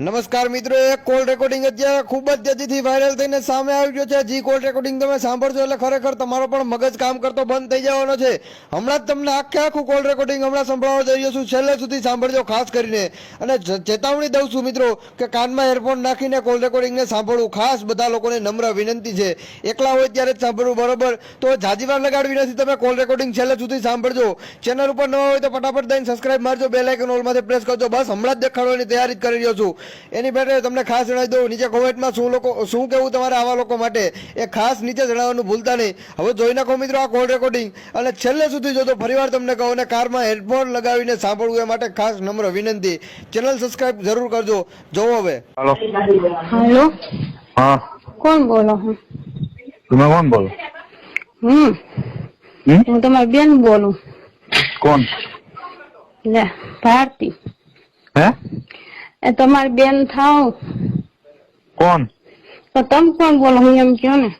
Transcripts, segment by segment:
નમસ્કાર મિત્રો, એક કોલ રેકોર્ડિંગ અત્યારે ખૂબ જ તેજીથી વાયરલ થઈને સામે આવી ગયો છે. જી કોલ રેકોર્ડિંગ તમે સાંભળશો એટલે ખરેખર તમારો પણ મગજ કામ કરતો બંધ થઈ જવાનો છે. હમણાં જ તમને આખે આખું કોલ રેકોર્ડિંગ હમણાં સંભળાવવા જઈ રહ્યો છું. છેલ્લે સુધી સાંભળજો, ખાસ કરીને. અને ચેતવણી દઉં છું મિત્રો, કે કાનમાં એરફોન નાખીને કોલ રેકોર્ડિંગને સાંભળવું ખાસ બધા લોકોને નમ્ર વિનંતી છે. એકલા હોય ત્યારે જ સાંભળવું બરોબર. તો જાજીવાર લગાડવી નથી, તમે કોલ રેકોર્ડિંગ છેલ્લે સુધી સાંભળજો. ચેનલ ઉપર ન હોય તો ફટાફટ દઈને સબસ્ક્રાઇબ મારજો. બે લાઇકન ઓલમાંથી પ્રેસ કરજો. બસ હમણાં જ દેખાડવાની તૈયારી જ કરી રહ્યો છું. એની પેટે તમને ખાસ જણાવી દઉં નીચે કોમેન્ટમાં શું લોકો શું કેવું તમારે આવા લોકો માટે? એ ખાસ નીચે જણાવવાનું ભૂલતા નહીં. હવે જોઈ નાખો મિત્રો આ કોલ રેકોર્ડિંગ અને છેલ્લે સુધી જોજો ફરીવાર તમને કહું અને કારમાં હેડફોન લગાવીને સાંભળવું એ માટે ખાસ નમ્ર વિનંતી. ચેનલ સબસ્ક્રાઇબ જરૂર કરજો. જોવો હવે. હેલો. હાલો. હા. કોણ બોલો હું? તમે કોણ બોલો? હમ. હમ? હું તમારી બેન બોલું. કોણ? લે ભારતી. હે? એ તમારી બેન થાવ. કોણ? તો તમે કોણ બોલો હું એમ કયો ને.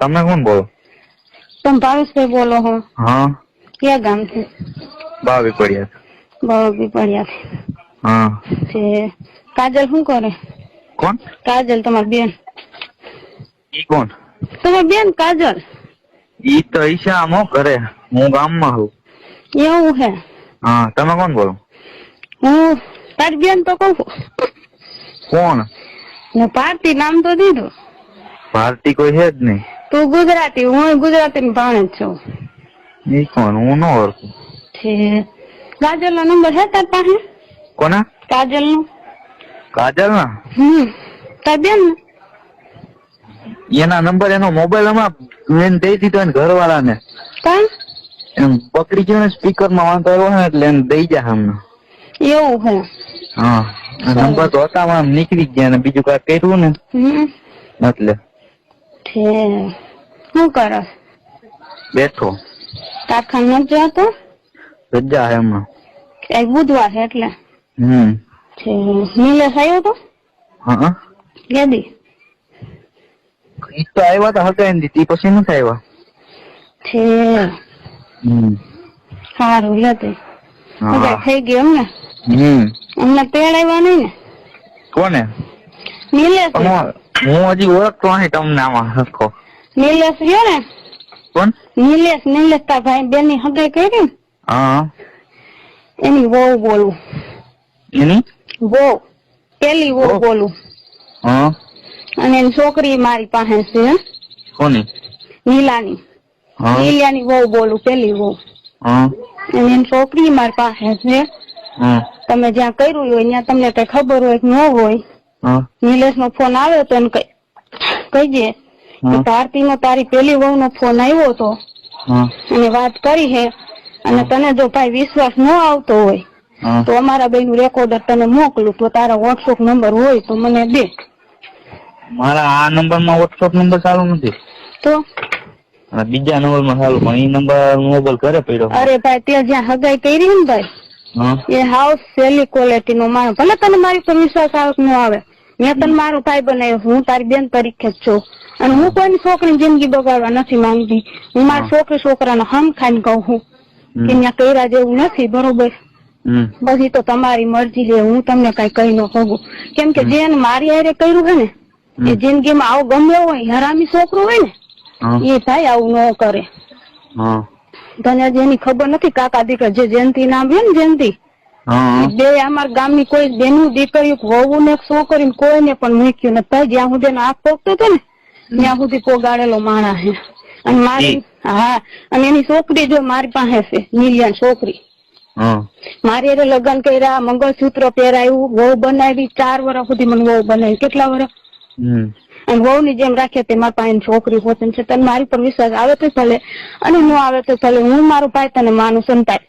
તમે કોણ બોલો? તમે ભાવેશભાઈ બોલો હો. હા. ક્યાં ગામથી બાવી પડ્યા બરોબર પડ્યા હા. છે કાજલ શું કરે? કોણ? કાજલ તમારી બેન. ઈ કોણ? તમારી બેન કાજલ. ઈ તો ઈશા આમ હો ઘરે. હું ગામમાં હું એવું હે? હા તમે કોણ બોલો? હું તારી બેન તો કહું. કોણ? ને ભારતી નામ તો દીધું. ભારતી કોઈ છે જ નહીં. તું ગુજરાતી હું ગુજરાતી ની ભાણે જ છું. ઈ કોણ? હું ન ઓળખું. છે. કાજલ નો નંબર છે તાર પાસે? કોના? કાજલ નો કાજલ ના હમ. તાર બેન? એના નંબર એનો મોબાઈલ હમણાં એને દઈ દીધો ને ઘરવાળા ને કાં? એમ પકડી ગયો ને સ્પીકરમાં વાંધો આવ્યો ને એટલે એને દઈ જા હમણાં. એવું હે હા નંબર તો હતા આમ નીકળી ગયા ને બીજું કઈ કર્યું ને? એટલે. છે. શું કરો? બેઠો. કારખાને જ જતો? રજા હે હમણાં. એક બુધવાર છે એટલે? હમ. નિલેશ આવ્યો તો? હા ગેદી? ઈ તો આવ્યા તો હતા એની તી પછી નથી આવ્યા છે. હમ. સારું લેતી તે. થઈ ગયું ને? અમને તેડાવ્યા નહીં ને? કોને? નિલેશ. હું હજી ઓળખતો નહીં તમને આમાં હકો નિલેશ રહ્યો ને? કોણ? નિલેશ નિલેશ તા ભાઈ બેનની હગાઈ કરી ને? હા. એની વહુ બોલું. એની? વહુ પેલી વહુ? બોલું. હા. અને એની છોકરી મારી પાસે છે કોની? નીલાની. હા. વહુ બોલું પેલી વહુ. હા. અને એની છોકરી મારી પાસે છે. તમે જ્યાં કર્યું હોય ત્યાં તમને કઈ ખબર હોય કે ન હોય નિલેશ નો ફોન આવ્યો તો એને કઈ કહીજે ભારતી નો તારી પેલી વહુ નો ફોન આવ્યો હતો. અને વાત કરી હે. અને તને જો ભાઈ વિશ્વાસ ન આવતો હોય તો અમારા બેન રેકોર્ડર તને મોકલું. તો તારા વોટ્સઅપ નંબર હોય તો મને દે. મારા આ નંબરમાં વોટ્સઅપ નંબર ચાલુ નથી. તો? બીજા નંબરમાં ચાલુ પણ એ નંબર મોબાઈલ ઘરે પડ્યો. અરે ભાઈ તે જ્યાં હગાઈ કરી ને ભાઈ એ હાવ સેલી ક્વોલિટી નો માણસ. ભલે તને મારી પર વિશ્વાસ આવે ન આવે. મેં તને મારો ભાઈ બનાવ્યો. હું તારી બેન તરીકે જ છું. અને હું કોઈની છોકરીની જિંદગી બગાડવા નથી માંગતી. હું મારા છોકરી છોકરાનો હમ ખાઈને કહું છું કે ત્યાં કર્યા જેવું નથી બરોબર? પછી તો તમારી મરજી છે હું તમને કઈ કહી ન કહું કેમ કે જેને મારી હારે કર્યું છે ને એ. જિંદગીમાં આવો ગમે હોય હરામી છોકરો હોય ને એ ભાઈ આવું ન કરે. હા એની ખબર નથી કાકા દીકરા જે જયંતિ નામ છે ને જયંતિ હા. બે અમારા ગામની કોઈ બેનું દીકરી વહુ ને છોકરી કોઈને પણ મૂક્યું નથી. ભાઈ જ્યાં સુધી આંખ પોગતો હતો ને ત્યાં સુધી પોગાડેલો માણા છે. અને મારી હા અને એની છોકરી જો મારી પાસે છે નિર્યાન છોકરી. હા. મારી એને લગ્ન કર્યા મંગળસૂત્ર પહેરાયું વહુ બનાવી ચાર વર્ષ સુધી મને વહુ બનાવી. કેટલા વર્ષ અને વહુ ની જેમ રાખે તે મારા પાસે છોકરી પોતે છે. તને મારી પર વિશ્વાસ આવે તો ભલે અને ન આવે તો ભલે. હું મારું ભાઈ તને માનું સંતાય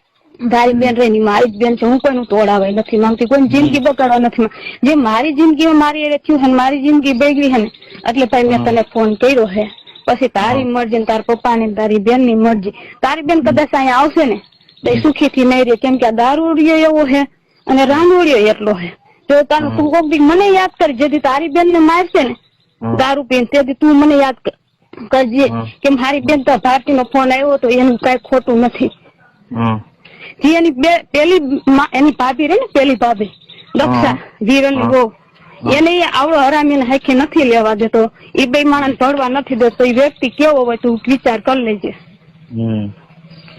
તારી બેન રહી મારી જ બેન છે. હું કોઈનું તોડાવે નથી માંગતી. કોઈ જિંદગી બગાડવા નથી જે મારી જિંદગીમાં મારી એ થયું છે મારી જિંદગી બગડી છે ને એટલે ભાઈ મેં તને ફોન કર્યો છે. પછી તારી મરજી તાર તારા પપ્પાની ને તારી બેનની મરજી. તારી બેન કદાચ અહીંયા આવશે ને તો સુખી થી નહીં રે કેમ કે આ દારૂડિયો એવો છે અને રાંડોડિયો એટલો છે. જો તારું તું કોક મને યાદ કરી જેથી તારી બેન ને મારશે ને હા. દારૂ પીને તેથી તું મને યાદ કરજે કે મારી બેન તો ભારતી નો ફોન આવ્યો તો એનું કઈ ખોટું નથી. જી એની બે પેલી એની ભાભી રે ને પેલી ભાભી દક્ષા વીરન હા. બહુ. એને આવડો હરામીને હાખી નથી લેવા દેતો. એ બે માણસ ભરવા નથી દેતો. એ વ્યક્તિ કેવો હોય તું વિચાર કરી લેજે.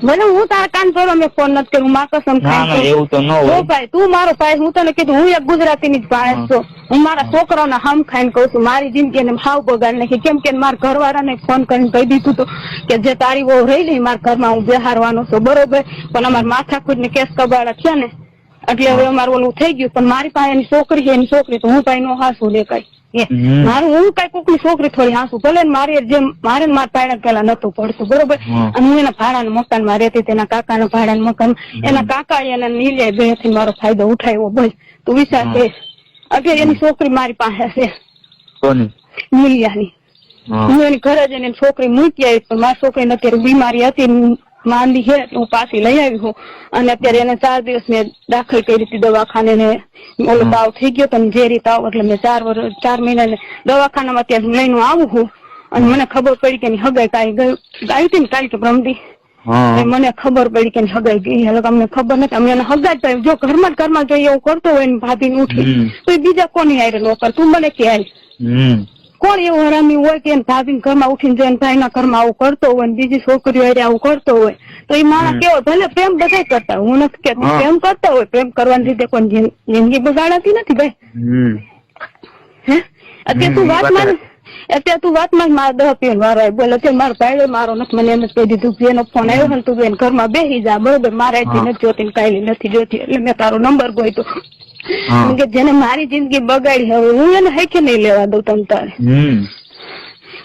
ભલે હું તારા કાન ભરો મેં ફોન નથી કર્યું માં કસમ ના ના એવું તો ન હોય. ભાઈ તું મારો ભાઈ હું તને કીધું હું એક ગુજરાતીની જ ભાઈ છું. હું મારા છોકરાઓને હમ ખાઈને કહું છું મારી જિંદગી ને હાવ બગાડ નાખી. કેમ કે મારા ઘરવાળાને ફોન કરીને કહી દીધું હતું કે જે તારી બહુ રહી ને મારા ઘરમાં હું બેહારવાનો છું બરોબર? પણ અમારા માથાકૂટ ને કેસ કબાડા છે ને એટલે હવે અમારું ઓલું થઈ ગયું. પણ મારી પાસે એની છોકરી છે એની છોકરી તો હું ભાઈ નો હાસું લે કઈ. મારું હું કઈ કોકની છોકરી થોડી હાંસુ ભલે મારી જેમ મારે મારા પાયડા પેલા નતું પડતું બરોબર. અને હું એના ભાડાના મકાનમાં રહેતી તેના કાકાના ભાડાના મકાન એના કાકા એના નીલે બેથી મારો ફાયદો ઉઠાવ્યો બસ તું વિચાર છે અત્યારે એની છોકરી મારી પાસે છે નીલિયાની. હું. એની ઘરે જઈને એની છોકરી મૂકી આવી પણ મારી છોકરીને અત્યારે બીમારી હતી માંદી છે હું પાછી લઈ આવી હું અને અત્યારે એને ચાર દિવસ મેં દાખલ કરી હતી દવાખાને ને ઓલો તાવ થઈ ગયો તો ઝેરી તાવ એટલે મેં ચાર વર્ષ ચાર મહિના દવાખાનામાં અત્યારે લઈને આવું હું અને મને ખબર પડી કે હગાઈ કાંઈ ગયું. હતી ને કાંઈ કે પ્રમદી મને ખબર પડી કે હગાઈ ગઈ. એટલે અમને ખબર નથી. અમે એને હગાઈ જ જો ઘરમાં જ ઘરમાં જો એવું કરતો હોય ને ભાભી ઉઠી તો બીજા કોની નો કર? તું મને કે કોણ એવું હરામી હોય કે ભાભી ઘરમાં ઉઠીને જઈને ભાઈના ઘરમાં આવું કરતો હોય ને બીજી છોકરીઓ હારે આવું કરતો હોય તો એ માણસ. કેવો ભલે પ્રેમ બધા કરતા હું નથી કે પ્રેમ કરતા હોય પ્રેમ કરવાની રીતે કોઈ જિંદગી બગાડાતી નથી ભાઈ. હે? અત્યારે તું વાત માન અત્યારે તું વાતમાં મારા દહ પીવાનો વારો બોલ અત્યારે મારો ભાઈ મારો નથી. મને એમ જ કહી દીધું કે એનો ફોન આવ્યો ને તું બેન ઘરમાં બેસી જા. બરોબર મારે નથી જોતી કાયલી કાંઈ નથી જોતી. એટલે મેં તારો નંબર ગોઈતો. કે જેને મારી જિંદગી બગાડી હવે હું એને હેકે નહીં લેવા દઉં તમ તારે.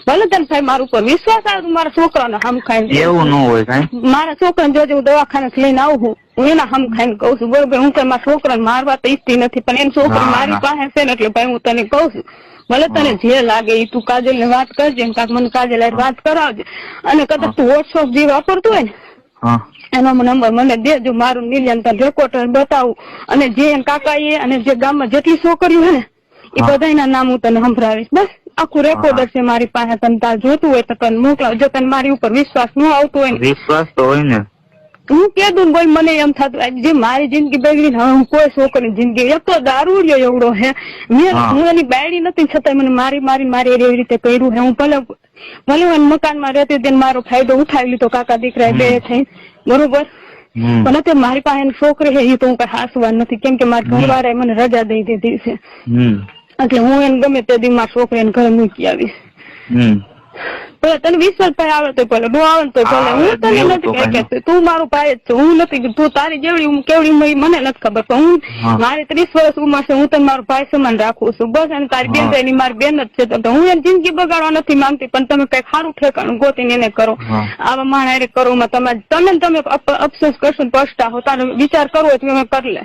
ભલે તને ભાઈ મારું ઉપર વિશ્વાસ આવે મારા છોકરાને હમ ખાઈ એવું ન હોય કઈ. મારા છોકરાને જોજે હું દવાખાને લઈને આવું છું. હું એના હમ ખાઈને કહું છું. બરોબર હું કઈ મારા છોકરાને મારવા તો ઈચ્છતી નથી પણ એની છોકરી મારી પાસે છે ને એટલે ભાઈ હું તને કઉ છું. ભલે તને જે લાગે એ તું કાજલ ને વાત કરજે કાંક મને કાજલ વાત કરાવજે. અને કદાચ તું વોટ્સઅપ જે વાપરતું હોય ને હા. એનો નંબર મને દેજો મારું નિર્યાન તને રેકોર્ડર બતાવું. અને જે કાકા એ અને જે ગામમાં જેટલી છોકરીઓ હે ને એ બધા બધાના નામ હું તને સંભળાવીશ. બસ આખું રેકોર્ડર છે મારી પાસે. તને તાર જોતું હોય તો તને મોકલાવ. જો તને મારી ઉપર વિશ્વાસ ન આવતો હોય વિશ્વાસ તો હોય ને. હું કે દઉં ભાઈ મને એમ થતું જે મારી જિંદગી બગડી ને હવે હું કોઈ છોકરી જિંદગી એક તો દારૂડિયો એવડો હે. મેં હા. એની બાયડી નથી છતાં મને મારી મારી મારી એવી રીતે કર્યું હે. હું ભલે ભલે મકાનમાં રહેતી તેને મારો ફાયદો ઉઠાવી લીધો કાકા દીકરા બે થઈ. બરોબર? પણ અત્યારે મારી પાસે છોકરી છે એ તો હું કઈ હાસવા નથી. કેમ કે મારા ઘરવાળાએ મને રજા દઈ દીધી છે. એટલે હું એને ગમે તે દી મારા છોકરીને ઘરે મૂકી આવીશ. હમ. ભલે તને વિશ્વાસ ભાઈ આવે તો ભલે નો આવે તો ભલે. હું તને નથી તો કહેતી. તું મારું ભાઈ જ છું. હું નથી તું તારી જેવડી હું કેવડી હું મને નથી ખબર. પણ હું મારી ત્રીસ વર્ષ ઉંમર છે. હું તને મારો ભાઈ સમાન રાખું છું. બસ અને તારી બેન હા. એની મારી બેન જ છે. તો હું એની જિંદગી બગાડવા નથી માંગતી પણ તમે કઈ સારું ઠેકાણું ગોતીને એને કરો. હા. આવા માણસ કરો. તમે તમે તમે અફસોસ કરશો ને પછતાવો તારે વિચાર કરવો તો તમે કરી લે.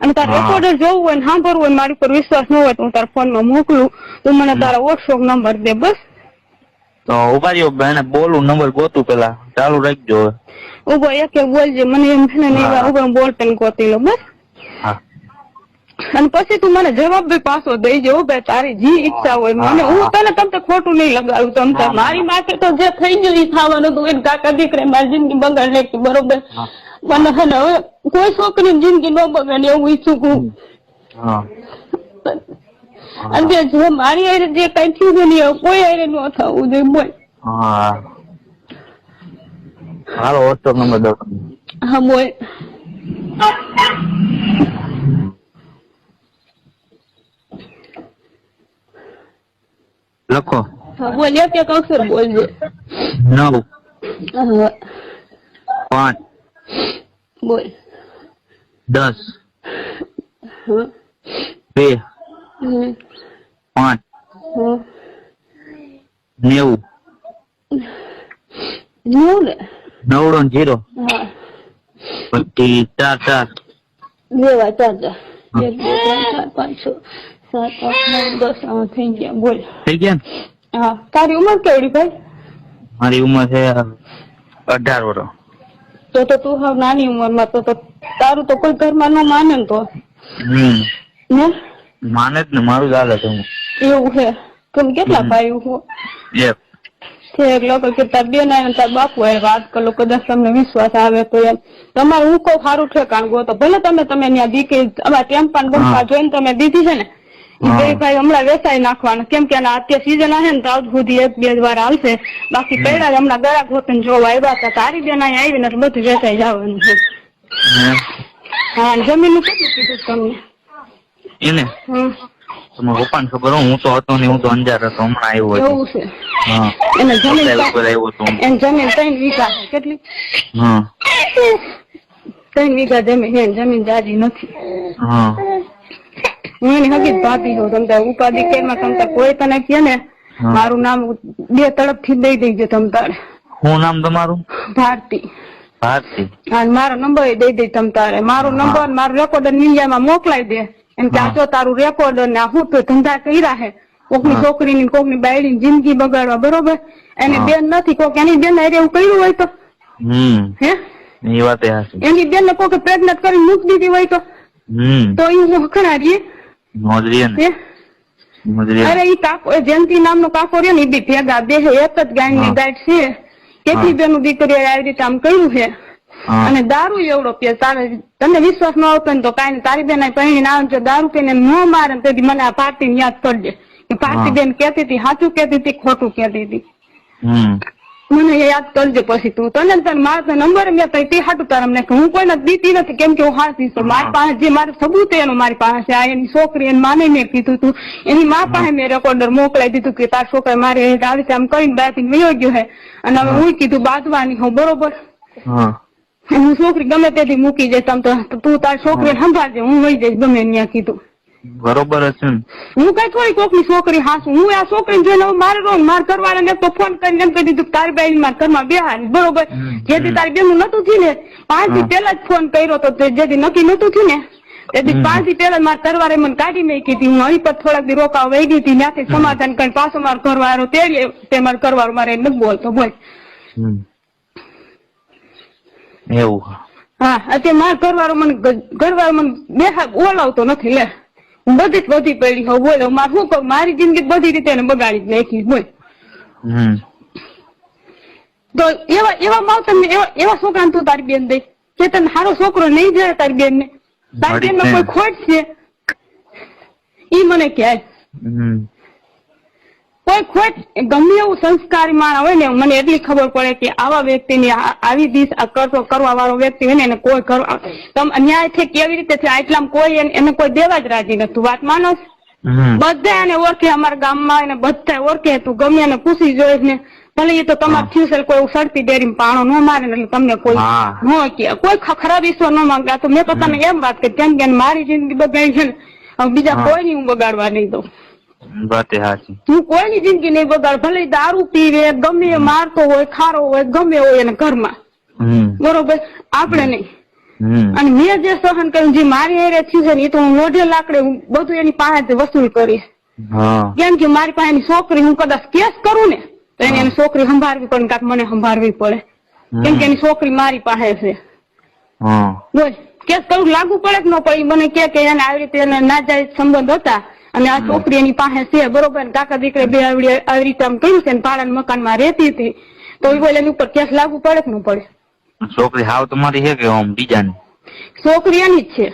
અને તારે હા. રેકોર્ડર જોવું હોય ને સાંભળવું હોય મારી પર વિશ્વાસ ન હોય તો હું તારા ફોનમાં મોકલું. તું મને તારા વોટ્સઅપ નંબર દે. બસ. ઊભા રહ્યો એને બોલું નંબર ગોતું પેલા. ચાલુ રાખજો હવે. ઊભો એક બોલજે મને એમ છે ને નહીં ઊભો બોલ પેન ગોતી લો બસ. અને પછી તું મને જવાબ બી પાછો દઈ જો ભાઈ તારી જી ઈચ્છા હોય મને. હું તને તમને ખોટું નહીં લગાડું તમ તાર. મારી માથે તો જે થઈ ગયું એ થવાનું હતું એને કાકા દીકરે મારી જિંદગી બગાડ નાખી બરોબર? હા. મને હે ને હવે કોઈ છોકરીની જિંદગી ન બગાડે એવું ઈચ્છું છું હા. અને જે મારી હારે જે કઈ થયું છે ને કોઈ હારે ન થવું જોઈએ બોલ હા. હાલો વોટ્સઅપ નંબર દો. હા બોલ. લખો. બોલ એક એક અક્ષર બોલજે નવ. પાંચ. બોલ. દસ. બે. પાંચ. નેવું. ને? નવડો જીરો. પછી ચાર ચાર. વાર ચાર ચાર. એક બે ત્રણ ચાર પાંચ છ સાત આઠ નવ દસ થઈ ગયા. બોલ. થઈ ગયા હા. તારી ઉંમર કેવડી ભાઈ? મારી ઉંમર છે અઢાર વર્ષ તો તો તું હાવ નાની ઉંમરમાં તો તો તારું તો કોઈ ઘરમાં ન માને તો. ને? માને જ ને મારું છે હું. એવું છે? તમે કેટલા ભાઈ હો? એક છે લોકો કે તાર બેન અને તાર બાપુ હારે વાત કરો કદાચ તમને વિશ્વાસ આવે તો એમ. તમારે હું કહું સારું ઠેકાણ ગો તો. ભલે તમે તમે ત્યાં દીકરી અમારા ટેમ્પા ને બમ્પા જોઈને તમે દીધી છે ને બે ભાઈ હમણાં વેચાઈ નાખવાના. કેમ કે અત્યારે સીઝન આવે ને તો આજ સુધી એક બે વાર આવશે બાકી પહેલા જ હમણાં ગળા ગોતીને જોવા આવ્યા હતા. તારી બેન અહીંયા આવીને બધું વેચાઈ જવાનું છે. હા જમીન જમીનનું કેટલું કીધું તમને? એને? તમારા પપ્પાને ખબર હું તો હતો ને હું તો અંજાર હતો હમણાં આવ્યો હતો. હા. એને જમીન આવ્યો હતો એને જમીન ત્રણ વીઘા કેટલી? હા. ત્રણ વીઘા જમીન એને જમીન જાજી નથી. હા. હું એની હકીકત ભાભી છું તમ તારે ઉપાધિ કેમાં તમ તારે કોઈ તને કહે ને મારું નામ બે તડપથી દઈ દેજો તમ તારે. શું નામ તમારું? ભારતી. ભારતી. અને મારો નંબર દઈ દઈ તમ તારે. મારો નંબર મારો ઇન્ડિયા માં મોકલાઈ દે. એમ કે આ. તારું રેકોર્ડ ને હું તો ધંધા કર્યા હે. કોકની છોકરીની કોકની બાયડીની જિંદગી બગાડવા બરોબર? એની બેન નથી કોક એની બેન હારે એવું કર્યું હોય તો? હે? એ વાત એની બેન ને કોકે પ્રેગ્નન્ટ કરી મૂકી દીધી હોય તો? તો એ હું હખણારીએ મોજરીએ ને. અરે ઈ કાકો જયંતિ નામનો કાકો રહ્યો ને એ બી ભેગા બે એક જ ગાયની ની ગાય છે. કેટલી. બેનું દીકરી આવી રીતે આમ કર્યું છે હા? અને દારૂ એવડો પીએ તારે તને વિશ્વાસ ન આવતો ને તો કાંઈ નહીં. તારી બેન આવે ને જો દારૂ પીને ન મારે ને તેથી મને આ પાર્ટી યાદ કરજે. કે પાર્ટી બેન કેતી હતી સાચું કેતી હતી ખોટું કેતી હતી. મને યાદ કરજે પછી તું. તને તને મારો નંબર મેં તઈ તે હાટું તાર અમને હું કોઈને દીતી નથી. કેમ કે હું હાથી છું. મારી પાસે જે મારું સબૂત એનું મારી પાસે આ એની છોકરી એની માને મેં કીધું તું. એની મા પાસે મેં રેકોર્ડર મોકલાઈ દીધું કે તાર છોકરા મારે આવી છે આમ કરીને બાપીને વયો ગયો હે. અને હવે હું. કીધું બાંધવાની હું બરોબર? હા. હું છોકરી ગમે તેથી મૂકી જઈશ આમ તો તો તાર છોકરી સંભાળજે હું વહી જઈશ ગમે ત્યાં કીધું. બરોબર છે હું કઈ થોડી કોકની છોકરી હાસું. હું આ છોકરીને જોઈને હવે મારે રોંગ માર કરવાને તો ફોન કરીને એમ કહી દીધું તારી બેન માર ઘરમાં બેહાર બરોબર? જેથી. તારી બેન નતું થયું ને પાંચથી પેલા જ ફોન કર્યો તો જેથી નક્કી નતું થયું ને તેથી. પાંચથી પેલા મારા તરવારે મને કાઢી મેં કીધી હું અહીં પર થોડાક દી રોકાવ વહી ગઈ હતી ત્યાંથી સમાધાન કરીને પાછો મારો ઘરવાળો તે મારો ઘરવાળો મારે નથી બોલતો બોલ. એવું હા. અત્યારે મારો ઘરવાળો મને ઘરવાળો મને બેહા બોલાવતો નથી લે. બધી જ બધી પડી હોઉં બોલો મારે શું કહું મારી જિંદગી બધી રીતે એને બગાડી જ નાખી બોલ. તો એવા એવા માવતર ને એવા એવા છોકરાને તું તારી બેન દઈ કે તને સારો છોકરો નહીં જાય તારી બેન ને તારી બેન કોઈ ખોટ છે? ઈ મને કહે. હમ. કોઈ ખોટ ગમે એવું સંસ્કારી માણસ હોય ને મને એટલી ખબર પડે કે આવા વ્યક્તિની આવી દિશ કરતો કરવા વાળો વ્યક્તિ હોય ને એને કોઈ ન્યાય છે કેવી રીતે છે આટલા કોઈ એને- કોઈ દેવા જ રાજી નથી. વાત માનો બધા એને ઓળખે અમારા ગામમાં એને બધા ઓળખે તું ગમે એને પૂછી જોઈશ ને ભલે એ તો તમારે છે કોઈ સડતી ડેરી પાણો ન મારે એટલે તમને કોઈ. ન કે. કોઈ ખરાબ ઈશ્વર ન માંગતા. તો મેં તો તને એમ વાત કરી કેમ કે મારી જિંદગી બગાડી છે ને બીજા કોઈ ની હું બગાડવા નહીં દઉં. વાત હાચી. તું કોઈની જિંદગી નહીં બગાડ ભલે દારૂ પીવે ગમે મારતો હોય ખારો હોય ગમે હોય એને ઘરમાં. બરોબર? આપણે નહીં. અને મેં જે સહન કર્યું જે મારી હારે થયું છે ને એ તો હું લોઢે લાકડે બધું એની પાસે વસૂલ કરીશ. કેમ કે મારી પાસે એની છોકરી હું કદાચ કેસ કરું ને તો એને એની છોકરી સંભાળવી પડે કાંક મને સંભાળવી પડે. કેમ કે એની છોકરી મારી પાસે છે. બોલ કેસ કરું લાગુ પડે કે ન પડે? મને કે કે એને આવી રીતે એને નાજાયજ સંબંધ હતા. અને આ છોકરી એની પાસે છે બરોબર. કાકા દીકરે બે આવી આવી રીતે આમ કર્યું છે? ને મકાનમાં રહેતી હતી. તો એ બોલે એની ઉપર કેસ લાગુ પડે કે ન પડે? છોકરી હાવ તમારી છે કે આમ બીજાની? છોકરી એની જ છે.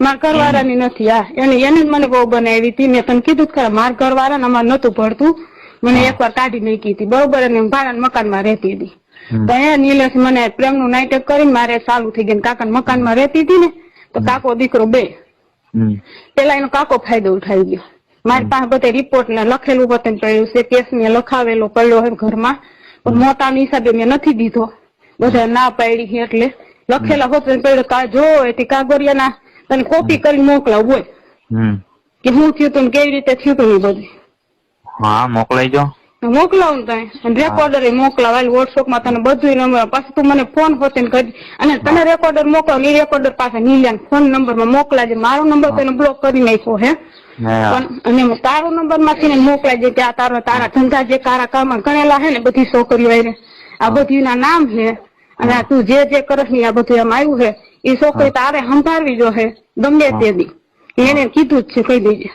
મારા ઘરવાળાની નથી આ એની એને જ મને બહુ બનાવી હતી. મેં તને કીધું ખરા મારા ઘરવાળાને અમારે નતું ભરતું મને એકવાર કાઢી નાખી હતી. બરોબર અને ભાડા મકાનમાં રહેતી હતી. તો એ નીલેશ મને પ્રેમનું નાટક કરીને મારે ચાલુ થઈ ગયું. કાકા મકાનમાં રહેતી હતી ને તો કાકો દીકરો બે. પેલા એનો કાકો ફાયદો ઉઠાવી ગયો. મારી પાસે બધે રિપોર્ટ ને લખેલું વતન પડ્યું છે કેસ ને લખાવેલો પડ્યો હોય ઘરમાં. પણ મોટાની હિસાબે મેં નથી દીધો. બધા ના પાડી એટલે. લખેલા વતન પડ્યો કા જો એથી કાગળિયાના તને કોપી કરી મોકલાવ હોય. કે હું થયું તું કેવી રીતે થયું તું બધું. હા મોકલાઈ જો મોકલાવું તને. રેકોર્ડર એ મોકલાવ. વોટ્સઅપમાં તને બધું નંબર. પાછું તું મને ફોન હોતે કરી અને તને રેકોર્ડર મોકલાવ એ રેકોર્ડર પાસે નીલ્યા ફોન નંબરમાં મોકલાજે. મારો નંબર તને બ્લોક કરી નાખ્યો હે. પણ અને તારો નંબરમાંથી ને મોકલાય છે કે આ તારો તારા ધંધા જે કારા કામ ગણેલા હે ને બધી છોકરીઓ એને આ બધી ના નામ છે અને આ તું જે જે કરસની આ બધું એમ આવ્યું છે એ છોકરી તારે સંભાળવી જો હે. ગમે તે દી. એને કીધું જ છે કહી દેજે.